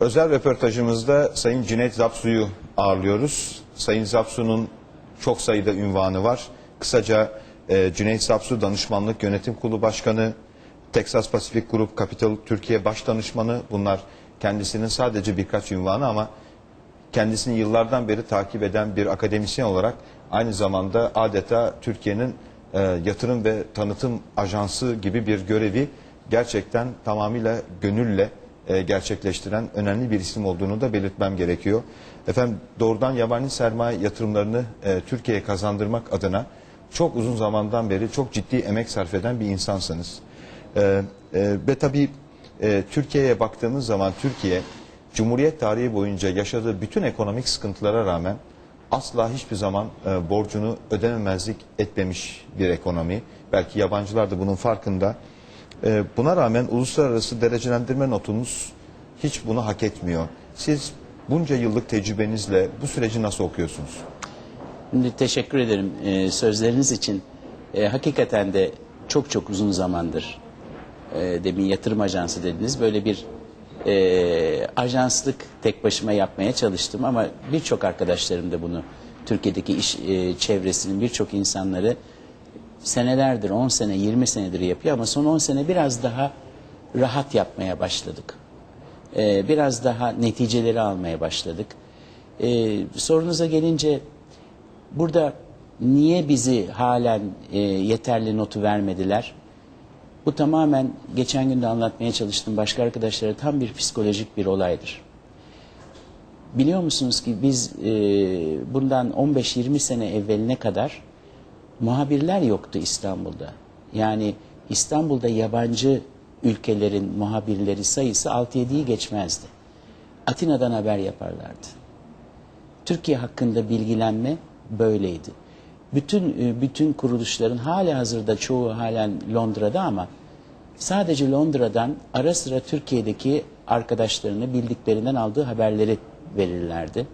Özel röportajımızda Sayın Cüneyt Zapsu'yu ağırlıyoruz. Sayın Zapsu'nun çok sayıda ünvanı var. Kısaca e, Cüneyt Zapsu Danışmanlık Yönetim Kurulu Başkanı, Texas Pasifik Grup Capital Türkiye Baş Danışmanı. Bunlar kendisinin sadece birkaç ünvanı ama kendisini yıllardan beri takip eden bir akademisyen olarak aynı zamanda adeta Türkiye'nin e, yatırım ve tanıtım ajansı gibi bir görevi gerçekten tamamıyla gönülle e, gerçekleştiren önemli bir isim olduğunu da belirtmem gerekiyor. Efendim doğrudan yabancı sermaye yatırımlarını e, Türkiye'ye kazandırmak adına çok uzun zamandan beri çok ciddi emek sarf eden bir insansınız. E, e, ve tabii e, Türkiye'ye baktığımız zaman Türkiye Cumhuriyet tarihi boyunca yaşadığı bütün ekonomik sıkıntılara rağmen asla hiçbir zaman e, borcunu ödememezlik etmemiş bir ekonomi. Belki yabancılar da bunun farkında. E, buna rağmen uluslararası derecelendirme notunuz hiç bunu hak etmiyor. Siz bunca yıllık tecrübenizle bu süreci nasıl okuyorsunuz? Şimdi teşekkür ederim e, sözleriniz için. E, hakikaten de çok çok uzun zamandır e, demin yatırım ajansı dediniz. Böyle bir e, ajanslık tek başıma yapmaya çalıştım ama birçok arkadaşlarım da bunu Türkiye'deki iş e, çevresinin birçok insanları senelerdir 10 sene 20 senedir yapıyor ama son 10 sene biraz daha rahat yapmaya başladık. E, biraz daha neticeleri almaya başladık. E, sorunuza gelince Burada niye bizi halen e, yeterli notu vermediler? Bu tamamen geçen gün de anlatmaya çalıştım başka arkadaşlara tam bir psikolojik bir olaydır. Biliyor musunuz ki biz e, bundan 15-20 sene evveline kadar muhabirler yoktu İstanbul'da. Yani İstanbul'da yabancı ülkelerin muhabirleri sayısı 6-7'yi geçmezdi. Atina'dan haber yaparlardı. Türkiye hakkında bilgilenme böyleydi. Bütün e, bütün kuruluşların hala hazırda çoğu halen Londra'da ama sadece Londra'dan ara sıra Türkiye'deki arkadaşlarını bildiklerinden aldığı haberleri verirlerdi.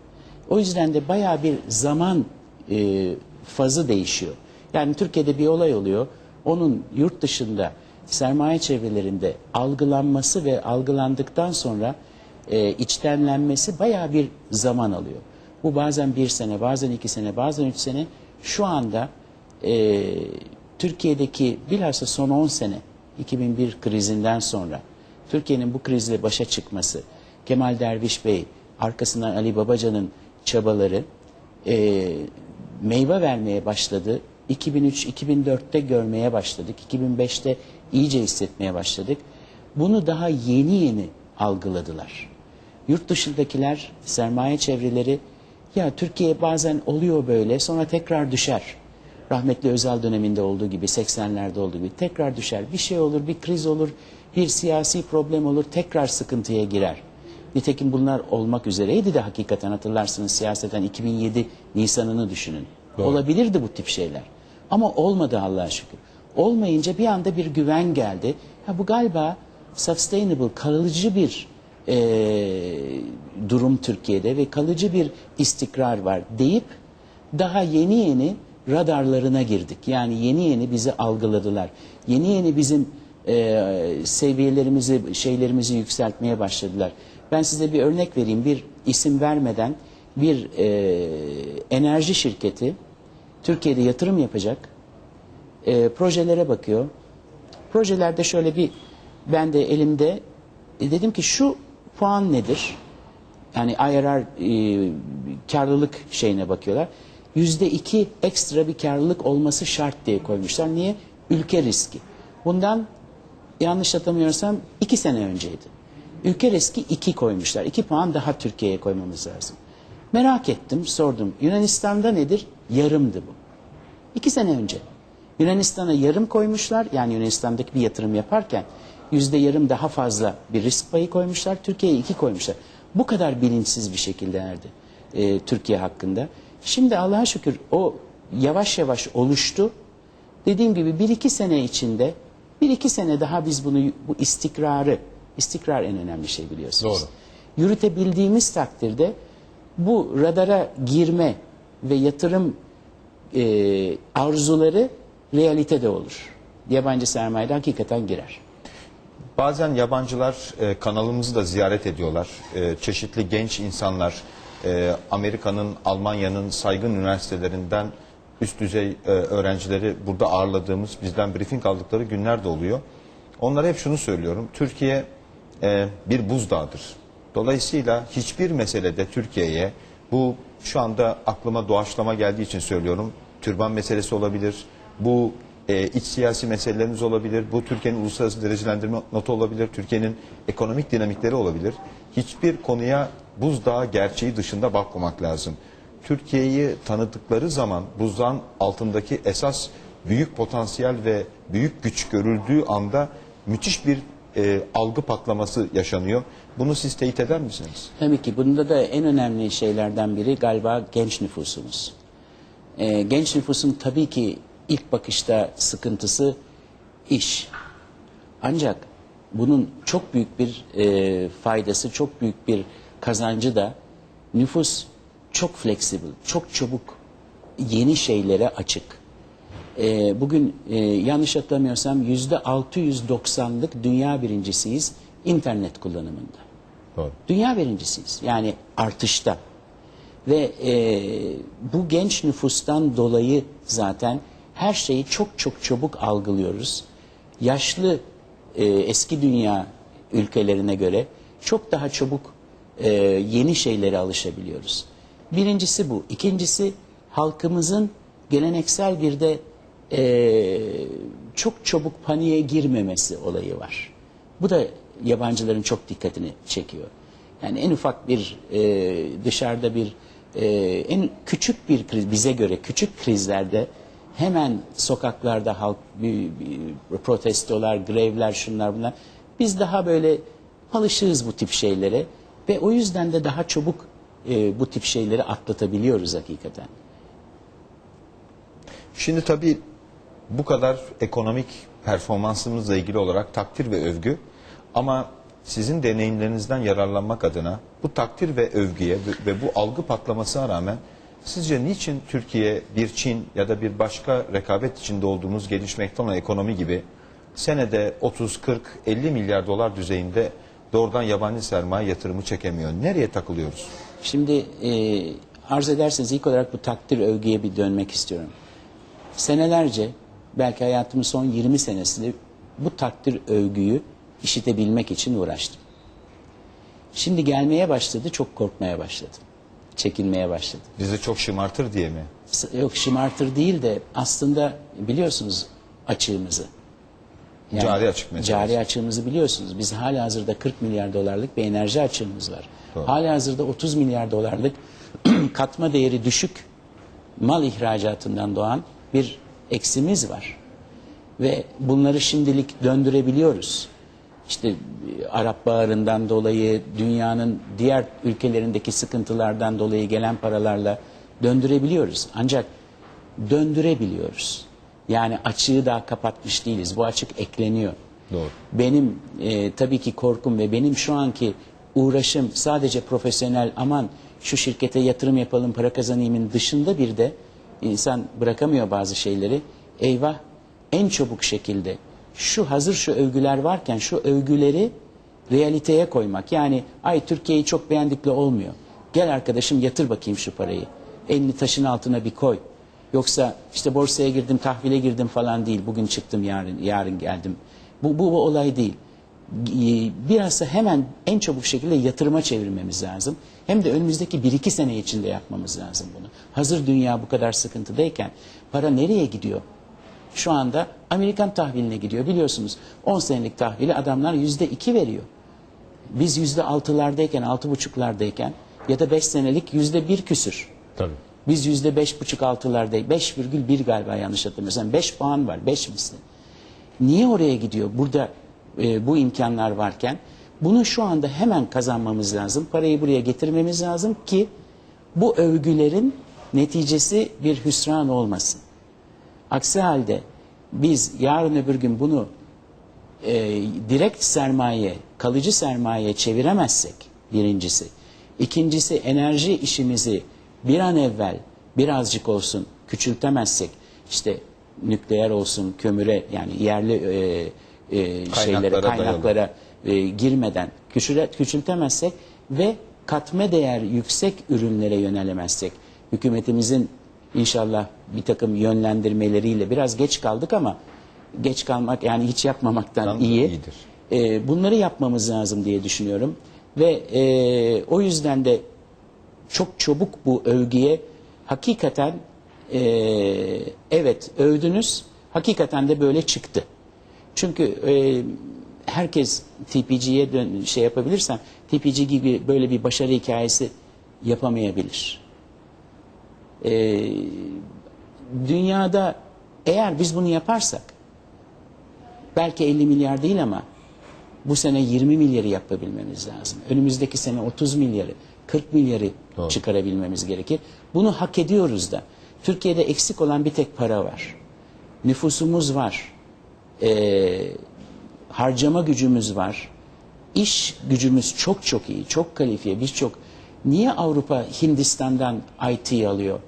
O yüzden de bayağı bir zaman e, fazı değişiyor. Yani Türkiye'de bir olay oluyor. Onun yurt dışında sermaye çevrelerinde algılanması ve algılandıktan sonra e, içtenlenmesi bayağı bir zaman alıyor. Bu bazen bir sene, bazen iki sene, bazen üç sene. Şu anda e, Türkiye'deki bilhassa son 10 sene, 2001 krizinden sonra Türkiye'nin bu krizle başa çıkması, Kemal Derviş Bey, arkasından Ali Babacan'ın çabaları e, meyve vermeye başladı. 2003-2004'te görmeye başladık. 2005'te iyice hissetmeye başladık. Bunu daha yeni yeni algıladılar. Yurt dışındakiler, sermaye çevreleri ya Türkiye bazen oluyor böyle sonra tekrar düşer. Rahmetli Özal döneminde olduğu gibi 80'lerde olduğu gibi tekrar düşer. Bir şey olur, bir kriz olur, bir siyasi problem olur, tekrar sıkıntıya girer. Nitekim bunlar olmak üzereydi de hakikaten hatırlarsınız siyaseten 2007 Nisan'ını düşünün. Olabilirdi bu tip şeyler. Ama olmadı Allah'a şükür. Olmayınca bir anda bir güven geldi. Ha, bu galiba sustainable, kalıcı bir e, durum Türkiye'de ve kalıcı bir istikrar var deyip daha yeni yeni radarlarına girdik. Yani yeni yeni bizi algıladılar. Yeni yeni bizim e, seviyelerimizi, şeylerimizi yükseltmeye başladılar. Ben size bir örnek vereyim. Bir isim vermeden bir e, enerji şirketi Türkiye'de yatırım yapacak. E, projelere bakıyor. Projelerde şöyle bir ben de elimde e, dedim ki şu puan nedir? Yani IRR e, karlılık şeyine bakıyorlar. Yüzde iki ekstra bir karlılık olması şart diye koymuşlar. Niye? Ülke riski. Bundan yanlış hatırlamıyorsam iki sene önceydi. Ülke riski iki koymuşlar. İki puan daha Türkiye'ye koymamız lazım. Merak ettim, sordum. Yunanistan'da nedir? Yarımdı bu. İki sene önce. Yunanistan'a yarım koymuşlar. Yani Yunanistan'daki bir yatırım yaparken yüzde yarım daha fazla bir risk payı koymuşlar. Türkiye'ye iki koymuşlar. Bu kadar bilinçsiz bir şekilde erdi e, Türkiye hakkında. Şimdi Allah'a şükür o yavaş yavaş oluştu. Dediğim gibi bir iki sene içinde bir iki sene daha biz bunu bu istikrarı, istikrar en önemli şey biliyorsunuz. Doğru. Yürütebildiğimiz takdirde bu radara girme ve yatırım e, arzuları realitede olur. Yabancı sermayede hakikaten girer. Bazen yabancılar e, kanalımızı da ziyaret ediyorlar. E, çeşitli genç insanlar e, Amerika'nın, Almanya'nın saygın üniversitelerinden üst düzey e, öğrencileri burada ağırladığımız, bizden briefing aldıkları günler de oluyor. Onlara hep şunu söylüyorum. Türkiye e, bir buzdağıdır. Dolayısıyla hiçbir meselede Türkiye'ye bu şu anda aklıma doğaçlama geldiği için söylüyorum. Türban meselesi olabilir. Bu e, iç siyasi meselelerimiz olabilir. Bu Türkiye'nin uluslararası derecelendirme notu olabilir. Türkiye'nin ekonomik dinamikleri olabilir. Hiçbir konuya buzdağı gerçeği dışında bakmamak lazım. Türkiye'yi tanıdıkları zaman buzdağın altındaki esas büyük potansiyel ve büyük güç görüldüğü anda müthiş bir e, algı patlaması yaşanıyor. Bunu siz teyit eder misiniz? Tabii ki bunda da en önemli şeylerden biri galiba genç nüfusumuz. Ee, genç nüfusun tabii ki ilk bakışta sıkıntısı iş. Ancak bunun çok büyük bir e, faydası, çok büyük bir kazancı da nüfus çok flexible, çok çabuk yeni şeylere açık. Ee, bugün e, yanlış hatırlamıyorsam yüzde 690'lık dünya birincisiyiz internet kullanımında. Doğru. Dünya birincisiyiz. Yani artışta. Ve e, bu genç nüfustan dolayı zaten her şeyi çok çok çabuk algılıyoruz. Yaşlı e, eski dünya ülkelerine göre çok daha çabuk e, yeni şeylere alışabiliyoruz. Birincisi bu. İkincisi halkımızın geleneksel bir de e, çok çabuk paniğe girmemesi olayı var. Bu da yabancıların çok dikkatini çekiyor. Yani en ufak bir e, dışarıda bir e, en küçük bir kriz bize göre küçük krizlerde hemen sokaklarda halk bir, bir protestolar, grevler, şunlar bunlar. Biz daha böyle alışığız bu tip şeylere ve o yüzden de daha çabuk e, bu tip şeyleri atlatabiliyoruz hakikaten. Şimdi tabii bu kadar ekonomik performansımızla ilgili olarak takdir ve övgü ama sizin deneyimlerinizden yararlanmak adına bu takdir ve övgüye ve- bu algı patlamasına rağmen sizce niçin Türkiye bir Çin ya da bir başka rekabet içinde olduğumuz gelişmekte olan ekonomi gibi senede 30, 40, 50 milyar dolar düzeyinde doğrudan yabancı sermaye yatırımı çekemiyor? Nereye takılıyoruz? Şimdi e, arz ederseniz ilk olarak bu takdir övgüye bir dönmek istiyorum. Senelerce belki hayatımın son 20 senesinde bu takdir övgüyü işitebilmek için uğraştım. Şimdi gelmeye başladı çok korkmaya başladım. Çekinmeye başladım. Bizi çok şımartır diye mi? Yok şımartır değil de aslında biliyorsunuz açığımızı. Cari açık meselesi. Cari açığımızı biliyorsunuz. Biz hala hazırda 40 milyar dolarlık bir enerji açığımız var. Doğru. Hala hazırda 30 milyar dolarlık katma değeri düşük mal ihracatından doğan bir eksimiz var. Ve bunları şimdilik döndürebiliyoruz. İşte e, Arap Baharı'ndan dolayı, dünyanın diğer ülkelerindeki sıkıntılardan dolayı gelen paralarla döndürebiliyoruz. Ancak döndürebiliyoruz. Yani açığı daha kapatmış değiliz. Bu açık ekleniyor. Doğru. Benim e, tabii ki korkum ve benim şu anki uğraşım sadece profesyonel aman şu şirkete yatırım yapalım para kazanayımın dışında bir de insan bırakamıyor bazı şeyleri. Eyvah en çabuk şekilde şu hazır şu övgüler varken şu övgüleri realiteye koymak. Yani ay Türkiye'yi çok beğendikle olmuyor. Gel arkadaşım yatır bakayım şu parayı. Elini taşın altına bir koy. Yoksa işte borsaya girdim, tahvile girdim falan değil. Bugün çıktım, yarın yarın geldim. Bu, bu, bu olay değil. Ee, Biraz da hemen en çabuk şekilde yatırıma çevirmemiz lazım. Hem de önümüzdeki 1-2 sene içinde yapmamız lazım bunu. Hazır dünya bu kadar sıkıntıdayken para nereye gidiyor? Şu anda Amerikan tahviline gidiyor biliyorsunuz. 10 senelik tahvili adamlar %2 veriyor. Biz %6'lardayken, 6,5'lardayken ya da 5 senelik %1 küsür. Tabii. Biz yüzde beş buçuk altılarda, 5,1 galiba yanlış hatırlamıyorsam. 5 puan var, 5 misli. Niye oraya gidiyor? Burada e, bu imkanlar varken bunu şu anda hemen kazanmamız lazım. Parayı buraya getirmemiz lazım ki bu övgülerin neticesi bir hüsran olmasın. Aksi halde biz yarın öbür gün bunu e, direkt sermaye, kalıcı sermaye çeviremezsek birincisi. İkincisi enerji işimizi bir an evvel birazcık olsun küçültemezsek işte nükleer olsun kömüre yani yerli e, e, şeylere, dayalı. kaynaklara e, girmeden küçüle, küçültemezsek ve katma değer yüksek ürünlere yönelemezsek hükümetimizin inşallah bir takım yönlendirmeleriyle biraz geç kaldık ama geç kalmak yani hiç yapmamaktan Tam iyi. iyidir. E, bunları yapmamız lazım diye düşünüyorum ve e, o yüzden de çok çabuk bu övgüye hakikaten e, evet övdünüz hakikaten de böyle çıktı. Çünkü e, herkes TPG'ye dön, şey yapabilirsem TPG gibi böyle bir başarı hikayesi yapamayabilir. E, dünyada eğer biz bunu yaparsak belki 50 milyar değil ama bu sene 20 milyarı yapabilmemiz lazım. Önümüzdeki sene 30 milyarı, 40 milyarı Doğru. çıkarabilmemiz gerekir. Bunu hak ediyoruz da. Türkiye'de eksik olan bir tek para var. Nüfusumuz var. Ee, harcama gücümüz var. İş gücümüz çok çok iyi, çok kalifiye, birçok. Niye Avrupa Hindistan'dan IT alıyor?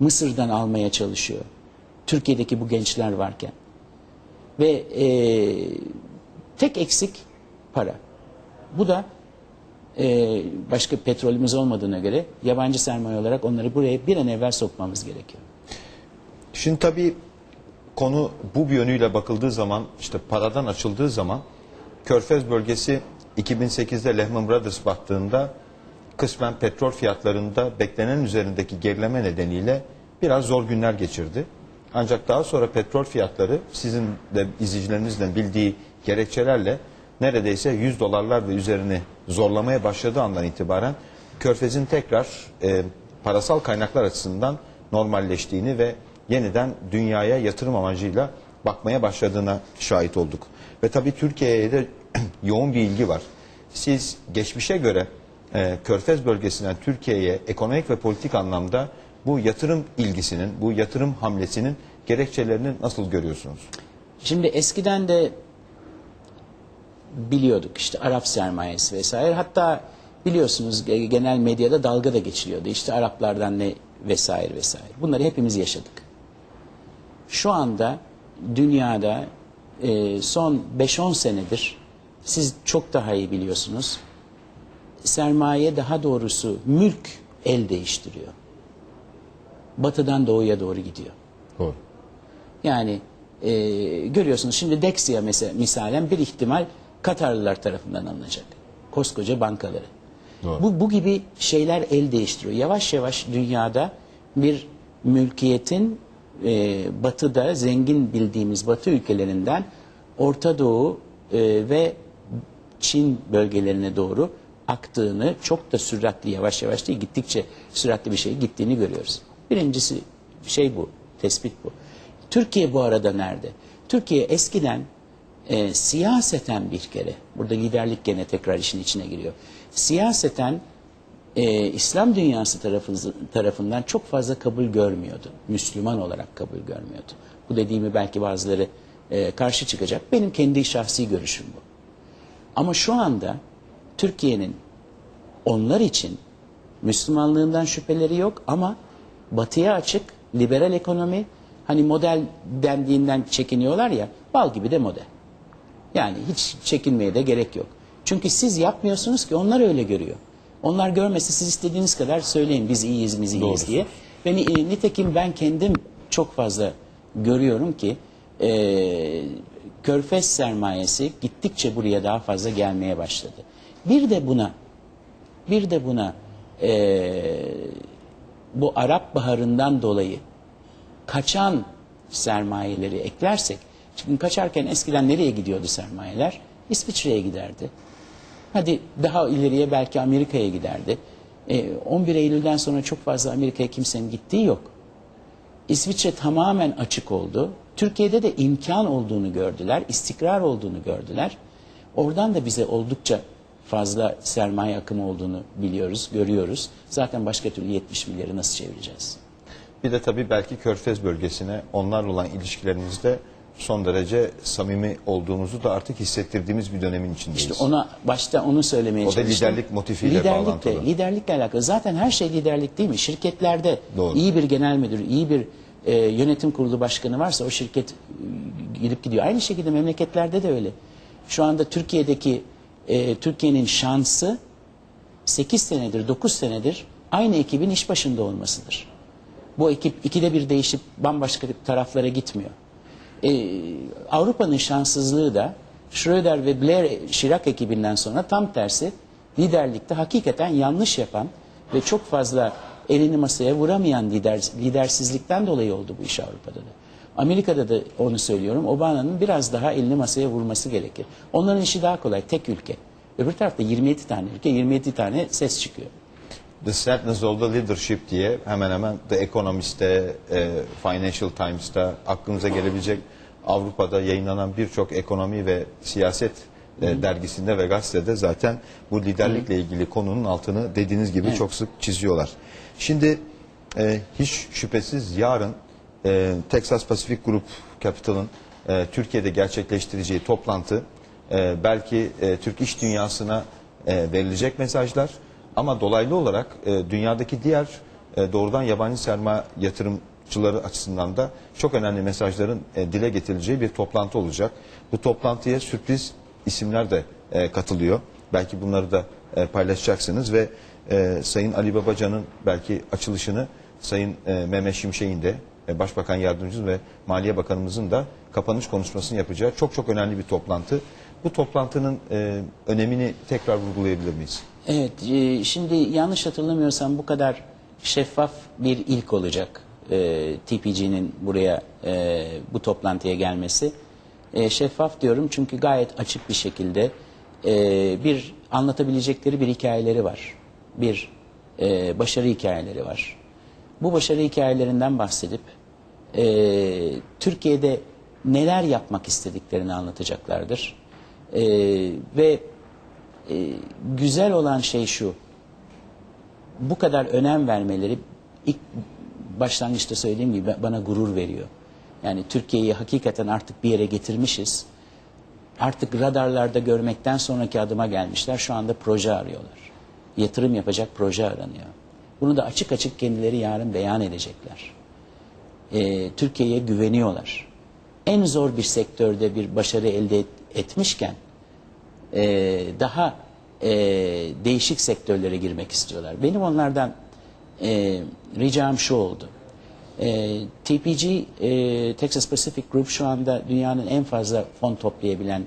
Mısır'dan almaya çalışıyor. Türkiye'deki bu gençler varken. Ve e, tek eksik para. Bu da e, başka petrolümüz olmadığına göre yabancı sermaye olarak onları buraya bir an evvel sokmamız gerekiyor. Şimdi tabii konu bu bir yönüyle bakıldığı zaman işte paradan açıldığı zaman Körfez bölgesi 2008'de Lehman Brothers battığında kısmen petrol fiyatlarında beklenen üzerindeki gerileme nedeniyle biraz zor günler geçirdi. Ancak daha sonra petrol fiyatları sizin de izleyicilerinizden bildiği gerekçelerle neredeyse 100 dolarlar ve üzerini zorlamaya başladığı andan itibaren Körfez'in tekrar e, parasal kaynaklar açısından normalleştiğini ve yeniden dünyaya yatırım amacıyla bakmaya başladığına şahit olduk. Ve tabii Türkiye'ye de yoğun bir ilgi var. Siz geçmişe göre e, Körfez bölgesinden Türkiye'ye ekonomik ve politik anlamda bu yatırım ilgisinin, bu yatırım hamlesinin gerekçelerini nasıl görüyorsunuz? Şimdi eskiden de biliyorduk işte Arap sermayesi vesaire. Hatta biliyorsunuz ge- genel medyada dalga da geçiliyordu. İşte Araplardan ne vesaire vesaire. Bunları hepimiz yaşadık. Şu anda dünyada e, son 5-10 senedir siz çok daha iyi biliyorsunuz. Sermaye daha doğrusu mülk el değiştiriyor. Batıdan doğuya doğru gidiyor. Doğru. Yani e, görüyorsunuz şimdi Dexia mesela misalen bir ihtimal Katarlılar tarafından alınacak. Koskoca bankaları. Doğru. Bu, bu gibi şeyler el değiştiriyor. Yavaş yavaş dünyada bir mülkiyetin e, batıda zengin bildiğimiz batı ülkelerinden Orta Doğu e, ve Çin bölgelerine doğru aktığını çok da süratli yavaş yavaş değil gittikçe süratli bir şey gittiğini görüyoruz. Birincisi şey bu, tespit bu. Türkiye bu arada nerede? Türkiye eskiden e, siyaseten bir kere, burada liderlik gene tekrar işin içine giriyor. Siyaseten e, İslam dünyası tarafı- tarafından çok fazla kabul görmüyordu. Müslüman olarak kabul görmüyordu. Bu dediğimi belki bazıları e, karşı çıkacak. Benim kendi şahsi görüşüm bu. Ama şu anda Türkiye'nin onlar için Müslümanlığından şüpheleri yok ama batıya açık, liberal ekonomi, hani model dendiğinden çekiniyorlar ya, bal gibi de model. Yani hiç çekinmeye de gerek yok. Çünkü siz yapmıyorsunuz ki onlar öyle görüyor. Onlar görmese siz istediğiniz kadar söyleyin biz iyiyiz biz iyiyiz Doğru. diye. Ve ni- e, nitekim ben kendim çok fazla görüyorum ki e, körfez sermayesi gittikçe buraya daha fazla gelmeye başladı. Bir de buna bir de buna e, bu Arap Baharı'ndan dolayı kaçan sermayeleri eklersek, çünkü kaçarken eskiden nereye gidiyordu sermayeler? İsviçre'ye giderdi. Hadi daha ileriye belki Amerika'ya giderdi. E, 11 Eylül'den sonra çok fazla Amerika'ya kimsenin gittiği yok. İsviçre tamamen açık oldu. Türkiye'de de imkan olduğunu gördüler, istikrar olduğunu gördüler. Oradan da bize oldukça fazla sermaye akımı olduğunu biliyoruz, görüyoruz. Zaten başka türlü 70 milyarı nasıl çevireceğiz? Bir de tabii belki Körfez bölgesine onlarla olan ilişkilerimizde son derece samimi olduğumuzu da artık hissettirdiğimiz bir dönemin içindeyiz. İşte ona başta onu söylemeye O da çalıştım. liderlik motifiyle liderlikle, bağlantılı. Liderlikle alakalı. Zaten her şey liderlik değil mi? Şirketlerde Doğru. iyi bir genel müdür, iyi bir e, yönetim kurulu başkanı varsa o şirket e, gidip gidiyor. Aynı şekilde memleketlerde de öyle. Şu anda Türkiye'deki e, Türkiye'nin şansı 8 senedir, 9 senedir aynı ekibin iş başında olmasıdır. Bu ekip ikide bir değişip bambaşka taraflara gitmiyor. Ee, Avrupa'nın şanssızlığı da Schröder ve Blair Chirac ekibinden sonra tam tersi liderlikte hakikaten yanlış yapan ve çok fazla elini masaya vuramayan lider, lidersizlikten dolayı oldu bu iş Avrupa'da da. Amerika'da da onu söylüyorum. Obama'nın biraz daha elini masaya vurması gerekir. Onların işi daha kolay. Tek ülke. Öbür tarafta 27 tane ülke, 27 tane ses çıkıyor. The Sadness of the Leadership diye hemen hemen The Economist'te, e, Financial Times'ta aklınıza gelebilecek Avrupa'da yayınlanan birçok ekonomi ve siyaset e, dergisinde ve gazetede zaten bu liderlikle ilgili konunun altını dediğiniz gibi çok sık çiziyorlar. Şimdi e, hiç şüphesiz yarın e, Texas Pacific Group Capital'ın e, Türkiye'de gerçekleştireceği toplantı e, belki e, Türk iş dünyasına e, verilecek mesajlar ama dolaylı olarak e, dünyadaki diğer e, doğrudan yabancı sermaye yatırımcıları açısından da çok önemli mesajların e, dile getirileceği bir toplantı olacak. Bu toplantıya sürpriz isimler de e, katılıyor. Belki bunları da e, paylaşacaksınız ve e, Sayın Ali Babacan'ın belki açılışını Sayın e, Mehmet Şimşek'in de e, Başbakan Yardımcımız ve Maliye Bakanımızın da kapanış konuşmasını yapacağı çok çok önemli bir toplantı. Bu toplantının e, önemini tekrar vurgulayabilir miyiz? Evet, e, şimdi yanlış hatırlamıyorsam bu kadar şeffaf bir ilk olacak e, TPG'nin buraya e, bu toplantıya gelmesi. E, şeffaf diyorum çünkü gayet açık bir şekilde e, bir anlatabilecekleri bir hikayeleri var. Bir e, başarı hikayeleri var. Bu başarı hikayelerinden bahsedip e, Türkiye'de neler yapmak istediklerini anlatacaklardır. E, ve e, güzel olan şey şu. Bu kadar önem vermeleri ilk başlangıçta söylediğim gibi bana gurur veriyor. Yani Türkiye'yi hakikaten artık bir yere getirmişiz. Artık radarlarda görmekten sonraki adıma gelmişler. Şu anda proje arıyorlar. Yatırım yapacak proje aranıyor. Bunu da açık açık kendileri yarın beyan edecekler. Ee, Türkiye'ye güveniyorlar. En zor bir sektörde bir başarı elde et- etmişken e, daha e, değişik sektörlere girmek istiyorlar. Benim onlardan e, ricam şu oldu. E, TPG, e, Texas Pacific Group şu anda dünyanın en fazla fon toplayabilen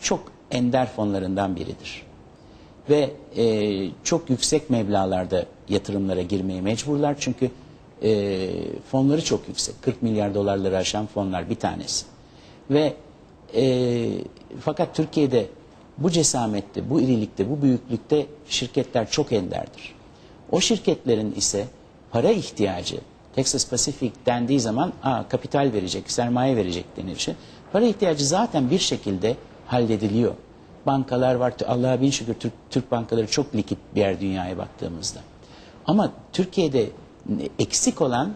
çok ender fonlarından biridir. Ve e, çok yüksek meblağlarda yatırımlara girmeye mecburlar çünkü e, fonları çok yüksek. 40 milyar dolarları aşan fonlar bir tanesi. Ve e, fakat Türkiye'de bu cesamette, bu irilikte, bu büyüklükte şirketler çok enderdir. O şirketlerin ise para ihtiyacı, Texas Pacific dendiği zaman Aa, kapital verecek, sermaye verecek denir şey. Para ihtiyacı zaten bir şekilde hallediliyor. Bankalar var, Allah'a bin şükür Türk, Türk bankaları çok likit bir yer dünyaya baktığımızda. Ama Türkiye'de eksik olan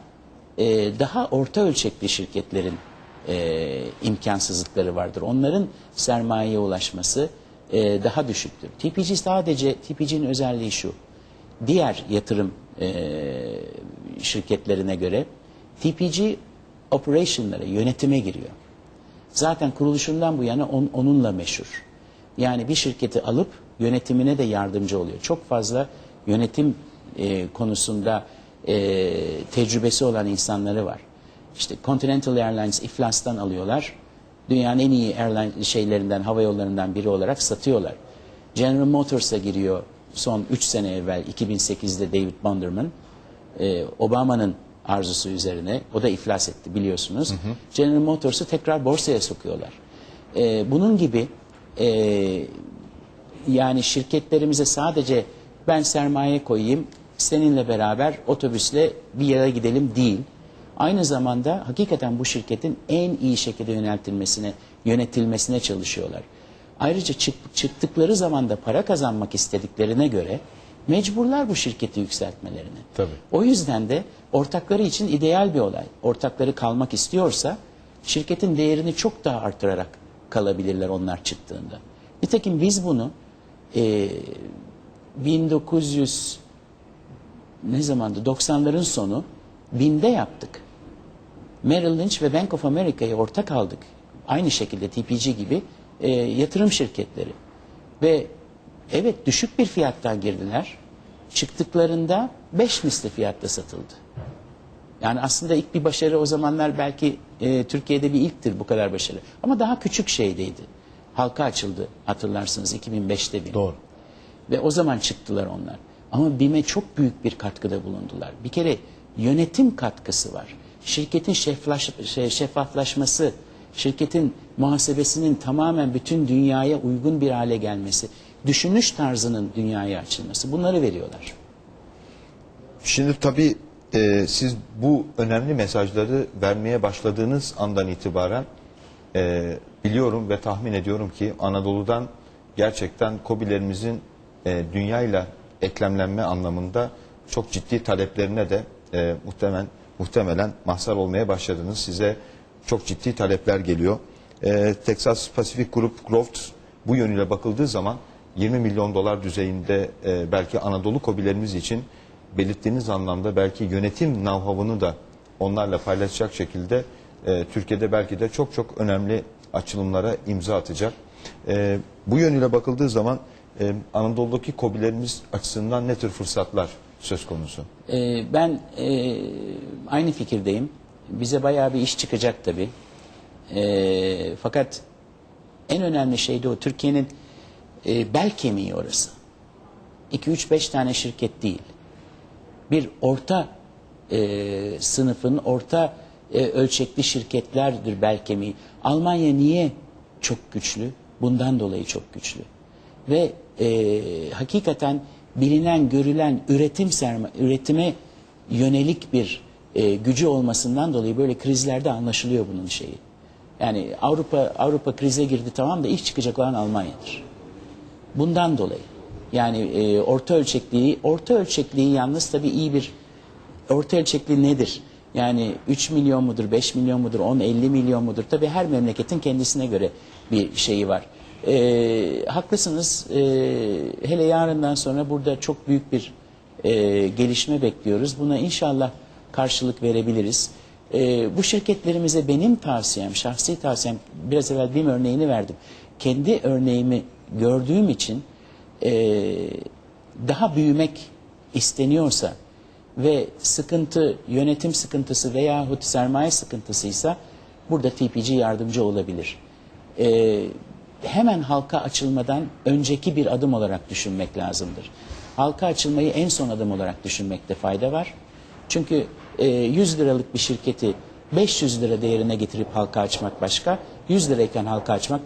e, daha orta ölçekli şirketlerin e, imkansızlıkları vardır. Onların sermayeye ulaşması e, daha düşüktür. TPG sadece, TPG'nin özelliği şu. Diğer yatırım e, şirketlerine göre TPG operation'lara, yönetime giriyor. Zaten kuruluşundan bu yana on- onunla meşhur. Yani bir şirketi alıp yönetimine de yardımcı oluyor. Çok fazla yönetim e, konusunda e, tecrübesi olan insanları var. İşte Continental Airlines iflastan alıyorlar. Dünyanın en iyi airline şeylerinden, hava yollarından biri olarak satıyorlar. General Motors'a giriyor son 3 sene evvel 2008'de David Bonderman. Ee, Obama'nın arzusu üzerine o da iflas etti biliyorsunuz. General Motors'u tekrar borsaya sokuyorlar. Ee, bunun gibi e, yani şirketlerimize sadece ben sermaye koyayım seninle beraber otobüsle bir yere gidelim değil. Aynı zamanda hakikaten bu şirketin en iyi şekilde yöneltilmesine, yönetilmesine çalışıyorlar. Ayrıca çık- çıktıkları zaman da para kazanmak istediklerine göre mecburlar bu şirketi yükseltmelerini. Tabii. O yüzden de ortakları için ideal bir olay. Ortakları kalmak istiyorsa şirketin değerini çok daha artırarak kalabilirler onlar çıktığında. Nitekim biz bunu e, 1900 ne zamandı 90'ların sonu binde yaptık. Merrill Lynch ve Bank of America'ya ortak aldık. Aynı şekilde TPG gibi e, yatırım şirketleri. Ve evet düşük bir fiyattan girdiler. Çıktıklarında 5 misli fiyatta satıldı. Yani aslında ilk bir başarı o zamanlar belki e, Türkiye'de bir ilktir bu kadar başarı. Ama daha küçük şeydeydi. Halka açıldı hatırlarsınız 2005'te bir. Doğru. Ve o zaman çıktılar onlar. Ama BİM'e çok büyük bir katkıda bulundular. Bir kere yönetim katkısı var. Şirketin şey, şeffaflaşması, şirketin muhasebesinin tamamen bütün dünyaya uygun bir hale gelmesi, düşünüş tarzının dünyaya açılması bunları veriyorlar. Şimdi tabii e, siz bu önemli mesajları vermeye başladığınız andan itibaren e, biliyorum ve tahmin ediyorum ki Anadolu'dan gerçekten KOBİ'lerimizin e, dünyayla eklemlenme anlamında çok ciddi taleplerine de e, muhtemelen, muhtemelen mahzar olmaya başladınız. Size çok ciddi talepler geliyor. E, Texas Pacific Group Growth bu yönüyle bakıldığı zaman 20 milyon dolar düzeyinde e, belki Anadolu KOBİ'lerimiz için belirttiğiniz anlamda belki yönetim know-how'unu da onlarla paylaşacak şekilde e, Türkiye'de belki de çok çok önemli açılımlara imza atacak. E, bu yönüyle bakıldığı zaman e, Anadolu'daki KOBİ'lerimiz açısından ne tür fırsatlar söz konusu? Ee, ben e, aynı fikirdeyim. Bize bayağı bir iş çıkacak tabii. Ee, fakat en önemli şey de o. Türkiye'nin e, bel kemiği orası. 2-3-5 tane şirket değil. Bir orta e, sınıfın, orta e, ölçekli şirketlerdir bel kemiği. Almanya niye çok güçlü? Bundan dolayı çok güçlü. Ve e, hakikaten bilinen, görülen üretim serma, üretime yönelik bir e, gücü olmasından dolayı böyle krizlerde anlaşılıyor bunun şeyi. Yani Avrupa Avrupa krize girdi tamam da ilk çıkacak olan Almanya'dır. Bundan dolayı. Yani e, orta ölçekliği, orta ölçekliği yalnız tabii iyi bir orta ölçekli nedir? Yani 3 milyon mudur, 5 milyon mudur, 10, 50 milyon mudur? Tabii her memleketin kendisine göre bir şeyi var. E, haklısınız. E, hele yarından sonra burada çok büyük bir e, gelişme bekliyoruz. Buna inşallah karşılık verebiliriz. E, bu şirketlerimize benim tavsiyem, şahsi tavsiyem, biraz evvel BİM örneğini verdim. Kendi örneğimi gördüğüm için e, daha büyümek isteniyorsa ve sıkıntı, yönetim sıkıntısı veyahut sermaye sıkıntısıysa burada TPG yardımcı olabilir. E, hemen halka açılmadan önceki bir adım olarak düşünmek lazımdır. Halka açılmayı en son adım olarak düşünmekte fayda var. Çünkü e, 100 liralık bir şirketi 500 lira değerine getirip halka açmak başka, 100 lirayken halka açmak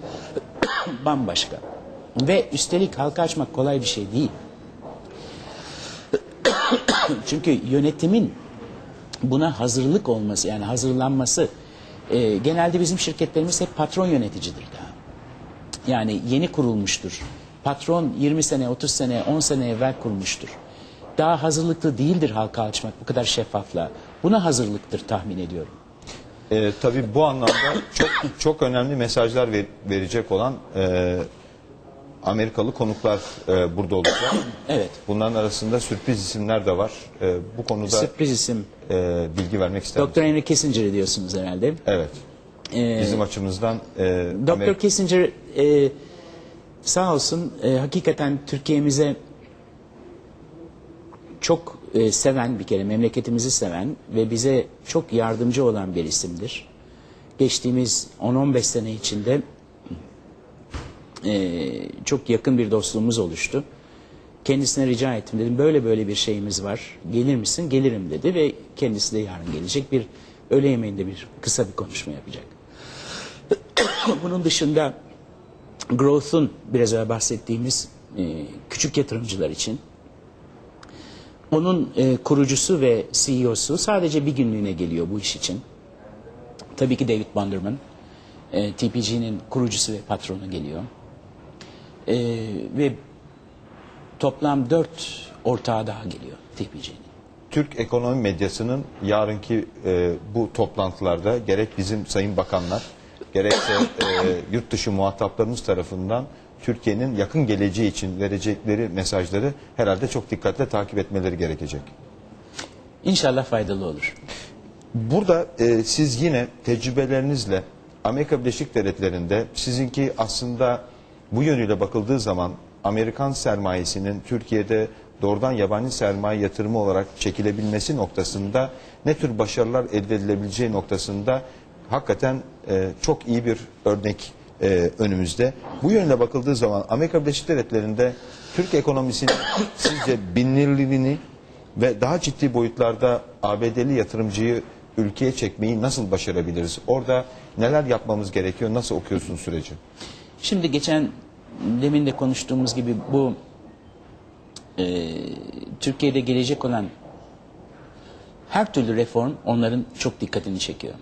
bambaşka. Ve üstelik halka açmak kolay bir şey değil. Çünkü yönetimin buna hazırlık olması yani hazırlanması e, genelde bizim şirketlerimiz hep patron yöneticidir daha. Yani yeni kurulmuştur. Patron 20 sene, 30 sene, 10 sene evvel kurmuştur. Daha hazırlıklı değildir halka açmak bu kadar şeffafla. Buna hazırlıktır tahmin ediyorum. E, tabii bu anlamda çok çok önemli mesajlar ver- verecek olan e, Amerikalı konuklar e, burada olacak. Evet. Bunların arasında sürpriz isimler de var. E, bu konuda Sürpriz isim. e, bilgi vermek isterim. Dr. Henry Kissinger'ı diyorsunuz herhalde. Evet. Bizim açımızdan e, Dr. Amerika- Kissinger e, sağ olsun e, hakikaten Türkiye'mize çok e, seven bir kere memleketimizi seven ve bize çok yardımcı olan bir isimdir. Geçtiğimiz 10-15 sene içinde e, çok yakın bir dostluğumuz oluştu. Kendisine rica ettim dedim böyle böyle bir şeyimiz var gelir misin gelirim dedi ve kendisi de yarın gelecek bir öğle yemeğinde bir kısa bir konuşma yapacak. Bunun dışında Growth'un biraz evvel bahsettiğimiz e, küçük yatırımcılar için onun e, kurucusu ve CEO'su sadece bir günlüğüne geliyor bu iş için. Tabii ki David Bonderman, e, TPG'nin kurucusu ve patronu geliyor. E, ve toplam dört ortağı daha geliyor TPG'nin. Türk ekonomi medyasının yarınki e, bu toplantılarda gerek bizim sayın bakanlar gerekse e, yurt dışı muhataplarımız tarafından Türkiye'nin yakın geleceği için verecekleri mesajları herhalde çok dikkatle takip etmeleri gerekecek. İnşallah faydalı olur. Burada e, siz yine tecrübelerinizle Amerika Birleşik Devletleri'nde sizinki aslında bu yönüyle bakıldığı zaman Amerikan sermayesinin Türkiye'de doğrudan yabancı sermaye yatırımı olarak çekilebilmesi noktasında ne tür başarılar elde edilebileceği noktasında hakikaten e, çok iyi bir örnek e, önümüzde. Bu yönle bakıldığı zaman Amerika Birleşik Devletleri'nde Türk ekonomisinin sizce bilinirliğini ve daha ciddi boyutlarda ABD'li yatırımcıyı ülkeye çekmeyi nasıl başarabiliriz? Orada neler yapmamız gerekiyor? Nasıl okuyorsun süreci? Şimdi geçen demin de konuştuğumuz gibi bu e, Türkiye'de gelecek olan her türlü reform onların çok dikkatini çekiyor.